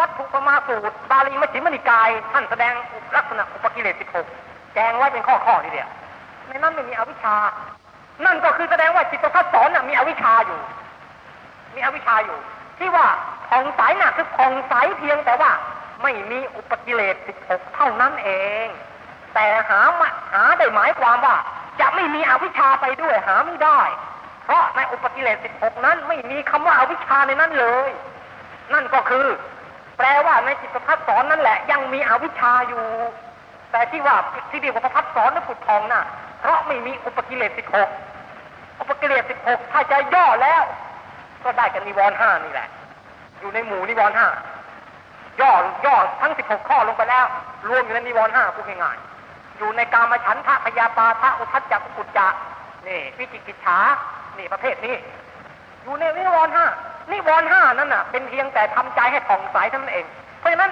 วัตถุประมาสูตร บาลีมชิมนิกาย ท่านแสดงลักษณะอุปกิเลสสิบหกแจงไว้เป็นข้อข้อทีเดียวในนั้นไม่มีอวิชชา นั่นก็คือแสดงว่าจิตประพัฒสอนน่ะมีอวิชชาอยู่ มีอวิชชาอยู่ ที่ว่าผ่องใสน่ะคือผ่องใสเพียงแต่ว่าไม่มีอุปกิเลสสิบหกเท่านั้นเอง แต่หามาหาได้หมายความว่า จะไม่มีอวิชชาไปด้วยหาไม่ได้ เพราะในอุปกิเลสสิบหกนั้นไม่มีคำว่าอาวิชชาในนั้นเลย นั่นก็คือ แปลว่าในจิตประพัฒสอนนั่นแหละ ยังมีอวิชชาอยู่ แต่ที่ว่าที่เรียกว่าประพัฒสอนนั้นผุดทองน่ะ เพราะไม่มีอุปกิเลสสิบหกอุปกิเลสสิบหกถ้าจะย่อแล้ว ก็ได้กันนิวรณ์ห้านี่แหละ อยู่ในหมู่นิวรณ์ห้าย่อย่อทั้งสิบหกข้อลงไปแล้ว รวมอยู่ในนิวรณ์ห้าพูดง่ายๆอยู่ในกามฉันทะพยาปาทะอุทัจจะกุจจะนี่วิจิกิจฉานี่ประเภทนี้ อยู่ในนิวรณ์ห้า นิวรณ์ห้านั่นน่ะ เป็นเพียงแต่ทำใจให้ผ่องใสเท่านั้นเอง เพราะฉะนั้น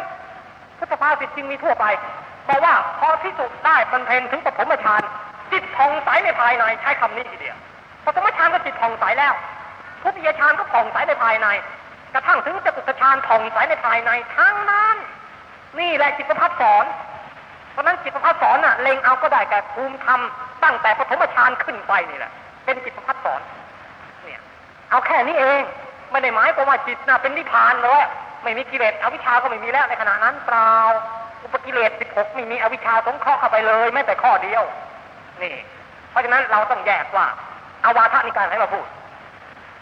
พุทธภาษิตจึงมีทั่วไปบอกว่าพอที่สุดได้บรรเพ็ญถึงปฐมฌานจิตผ่องใสในภายในใช้คำนี้ทีเดียวปฐมฌานก็จิตผ่องใสแล้วทุติยฌานก็ผ่องใสในภายใน กระทั่งถึงจตุตฌานผ่องใสในภายในทั้งนั้น นี่แหละจิตประพัฒสอนเพราะฉะนั้นจิตประพัฒสอนน่ะเล็งเอาก็ได้แก่ภูมิธรรมตั้งแต่ปฐมฌานขึ้นไปนี่แหละ เป็นจิตประพัฒสอนเนี่ยเอาแค่นี้เอง ไม่ได้หมายความว่าจิตน่ะเป็นนิพพานเลยไม่มีกิเลสอวิชาก็ไม่มีแล้วในขณะนั้นเปล่าอุปกิเลสสิบหกไม่มีอวิชชาสงเคราะห์เข้าไปเลยแม้แต่ข้อเดียว นี่ เพราะฉะนั้นเราต้องแยกว่าอาวาทนิกายให้มาพูด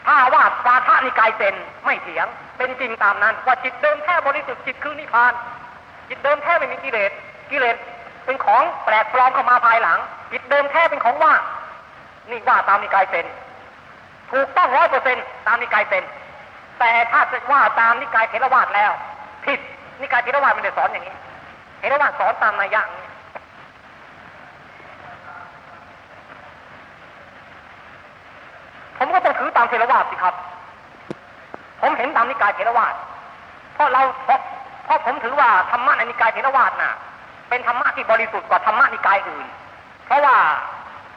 ถ้าว่าวาทนิกายเซนไม่เถียง เป็นจริงตามนั้น ว่าจิตเดิมแท้บริสุทธิ์จิตคือนิพพาน จิตเดิมแท้ไม่มีกิเลสกิเลสเป็นของแปลกปลอมเข้ามาภายหลัง จิตเดิมแท้เป็นของว่างนี่ว่าตามนิกายเซนถูกต้องร้อยเปอร์เซ็นตามนิกายเซน แต่ถ้าจะว่าตามนิกายเทรวาสแล้ว ผิดนิกายเทรวาสไม่ได้สอนอย่างนี้เทรวาสสอนตามนัยยะอย่างนี้ผมก็ต้องถือตามเทรวาสสิครับ ผมเห็นตามนิกายเทรวาสเพราะเราเพราะเพราะผมถือว่าธรรมะในนิกายเทรวาสน่ะ เป็นธรรมะที่บริสุทธิ์กว่าธรรมะนิกายอื่น เพราะว่า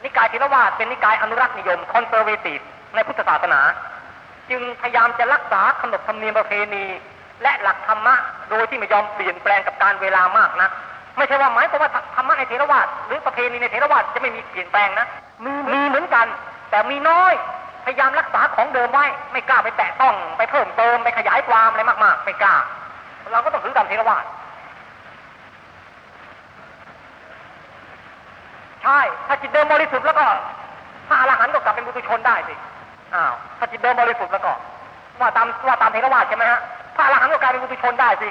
นิกายเทรวาสเป็นนิกายอนุรักษ์นิยมคอนเซอร์เวทีฟในพุทธศาสนา จึงพยายามจะรักษาขนบธรรมเนียมประเพณี และหลักธรรมะโดยที่ไม่ยอมเปลี่ยนแปลงกับการเวลามากนะไม่ใช่ว่าหมายความว่าธรรมะในเทรวาสหรือประเพณีในเทรวาสจะไม่มีเปลี่ยนแปลงนะมีมีเหมือนกัน แต่มีน้อยพยายามรักษาของเดิมไว้ไม่กล้าไปแตะต้องไปเพิ่มเติมไปขยายความอะไรมากๆไม่กล้า เราก็ต้องถือตามเทรวาสใช่ ถ้าจิตเดิมบริสุทธิ์แล้วก็พระอรหันต์ก็กลับเป็นบุตุชนได้สิ อ้าวถ้าจิตเดิมบริสุทธิ์แล้วก็ว่าตามว่าตามเทรวาใช่ไหมฮะพระอรหันต์ก็กลายเป็นบุตุชนได้สิ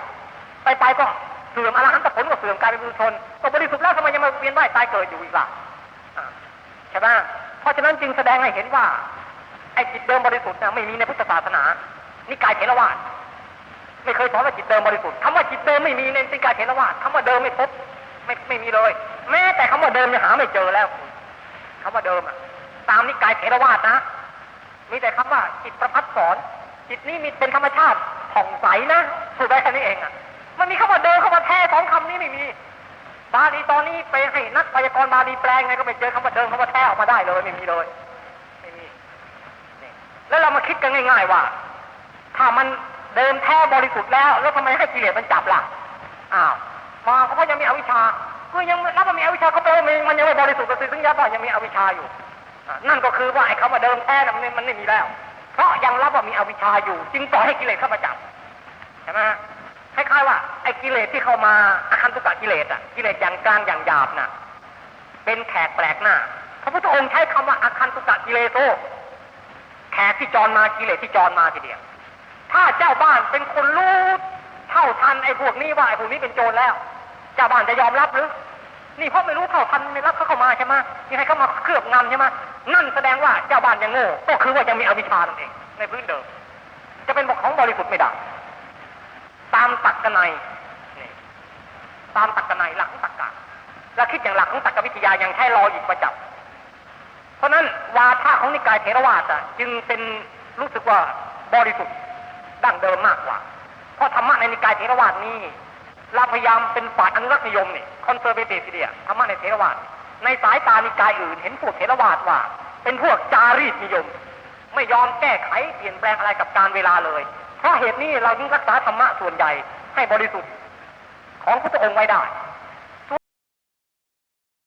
ไปไปก็เสื่อมอรหันตผลก็เสื่อมกลายเป็นบุตุชนก็บริสุทธิ์แล้วทำไมยังมาเวียนว่ายตายเกิดอยู่อีกล่ะใช่ไหมเพราะฉะนั้นจึงแสดงให้เห็นว่าไอ้จิตเดิมบริสุทธิ์นะไม่มีในพุทธศาสนานิกายเทรวาสไม่เคยสอนว่าจิตเดิมบริสุทธิ์คำว่าจิตเดิมไม่มีในนิกายเทรวาสคำว่าเดิมไม่พบไม่ไม่มีเลย แม้แต่คำว่าเดิมยังหาไม่เจอแล้วคำว่าเดิมอะตามนิกายเทรวาสนะ มีแต่คำว่าจิตประพัดสอนจิตนี้มีเป็นธรรมชาติผ่องใสนะถูกได้แค่นี้เองอะ มันมีคำว่าเดิมคำว่าแท้สองคำนี้ไม่มี บาลีตอนนี้ไปให้นักพยากรณ์บาลีแปลงไงก็ไม่เจอคำว่าเดิมคำว่าแท้ออกมาได้เลยไม่มีเลยไม่มีนี่แล้วเรามาคิดกันง่าย ๆ ว่า ถ้ามันเดิมแท้บริสุทธิ์แล้ว แล้วทำไมให้กิเลสมันจับล่ะอ้าวมาเขาก็ยังมีอวิชชาก็ยังรับว่ามีอวิชชาเขาแปลว่ามันยังไม่บริสุทธิ์แต่ซึ่งยับว่ายังมีอวิชชาอยู่ นั่นก็คือว่าไอ้คำว่าเดิมแท้นะมันมันไม่มีแล้ว เพราะยังรับว่ามีอวิชชาอยู่ จึงปล่อยให้กิเลสเข้ามาจับใช่ไหมฮะคล้ายๆว่าไอ้กิเลสที่เข้ามาอาคันตุกะกิเลสอะกิเลสอย่างกลางอย่างหยาบน่ะเป็นแขกแปลกหน้าพระพุทธองค์ใช้คำว่าอาคันตุกะกิเลโซแขกที่จรมากิเลสที่จรมาทีเดียวถ้าเจ้าบ้านเป็นคนรู้เท่าทันไอ้พวกนี้ว่าไอ้พวกนี้เป็นโจรแล้ว เจ้าบ้านจะยอมรับหรือ นี่เพราะไม่รู้เท่าทันไม่รับเขาเข้ามาใช่ไหมยังให้เขามาเคลือบงำใช่ไหมนั่นแสดงว่าเจ้าบ้านยังโง่ก็คือว่ายังมีอวิชชานั่นเอง ในพื้นเดิม จะเป็นบอกของบริสุทธิ์ไม่ได้ตามตักกนัยนี่ตามตักกนัยหลักของตักกะและคิดอย่างหลักของตักกวิทยายังใช้รออีกประจับ เพราะนั้นวาทะของนิกายเทรวาสจึงเป็นรู้สึกว่าบริสุทธิ์ดั้งเดิมมากกว่าเพราะธรรมะในนิกายเทรวาสนี้ เราพยายามเป็นฝ่ายอนุรักษ์นิยมนี่คอนเซอร์เวทีฟทีเดียธรรมะในเทรวาสในสายตานิกายอื่นเห็นพวกเทรวาสว่า เป็นพวกจารีตนิยม ไม่ยอมแก้ไขเปลี่ยนแปลงอะไรกับการเวลาเลย เพราะเหตุนี้เรายึงรักษาธรรมะส่วนใหญ่ให้บริสุทธิ์ของพุทธองค์ไว้ได้